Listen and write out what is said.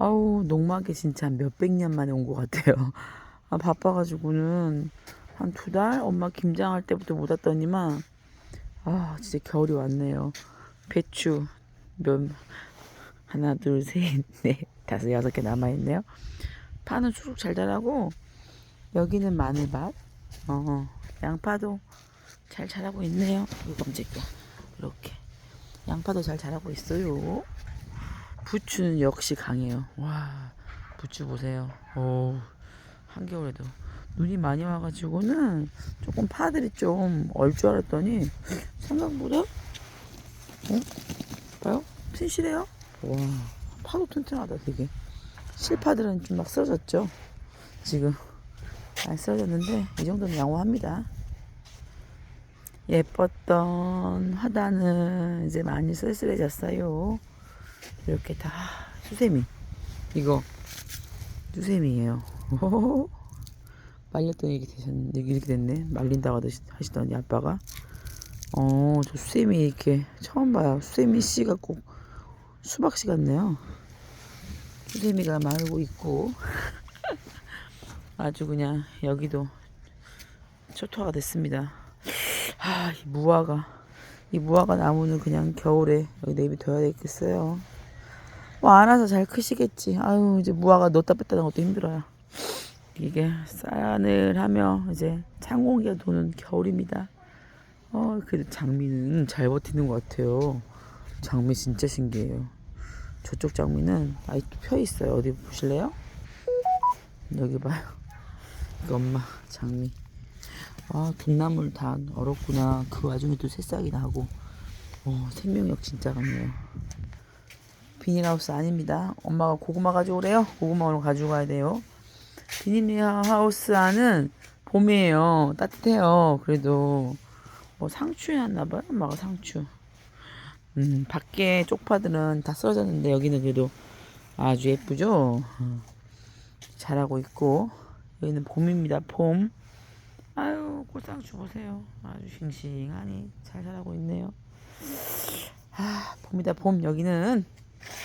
아우 농막에 진짜 몇백 년 만에 온 것 같아요. 아, 바빠가지고는 한 두 달 엄마 김장할 때부터 못 왔더니만 아 진짜 겨울이 왔네요. 배추 몇 하나 둘셋넷 다섯 여섯 개 남아 있네요. 파는 수룩 잘 자라고 여기는 마늘밭. 어 양파도 잘 자라고 있네요. 깜짝이야. 이렇게 양파도 잘 자라고 있어요. 부추는 역시 강해요. 와, 부추 보세요. 오, 한겨울에도 눈이 많이 와가지고는 조금 파들이 좀 얼 줄 알았더니 생각보다, 어? 봐요? 튼실해요? 와, 파도 튼튼하다, 되게. 실파들은 좀 막 쓰러졌죠? 지금. 안 쓰러졌는데, 이 정도는 양호합니다. 예뻤던 화단은 이제 많이 쓸쓸해졌어요. 이렇게 다 수세미. 이거 수세미예요. 말렸더니 이렇게 되셨 이렇게 됐네. 말린다고 하시더니 아빠가. 어 저 수세미 이렇게 처음 봐요. 수세미 씨가 꼭 수박 씨 같네요. 수세미가 마르고 있고 아주 그냥 여기도 초토화가 됐습니다. 아, 이 무화과. 이 무화과 나무는 그냥 겨울에 여기 내비둬야 되겠어요. 뭐 알아서 잘 크시겠지. 아유, 이제 무화과 넣었다 뺐다 하는 것도 힘들어요. 이게 싸늘하며 이제 찬 공기가 도는 겨울입니다. 어, 그래도 장미는 잘 버티는 것 같아요. 장미 진짜 신기해요. 저쪽 장미는 아직 펴 있어요. 어디 보실래요? 여기 봐요. 이거 엄마 장미. 아, 등나물 다 얼었구나. 그 와중에 또 새싹이 나고. 어, 생명력 진짜 같네요. 비닐하우스 아닙니다. 엄마가 고구마 가져오래요. 고구마 오늘 가지고 가야 돼요. 비닐하우스 안은 봄이에요. 따뜻해요. 그래도 뭐 상추였나 봐요. 엄마가 상추. 음, 밖에 쪽파들은 다 쓰러졌는데 여기는 그래도 아주 예쁘죠. 어, 잘하고 있고 여기는 봄입니다. 봄. 아유 꽃상추 보세요. 아주 싱싱하니 잘 자라고 있네요. 아 봄이다 봄. 여기는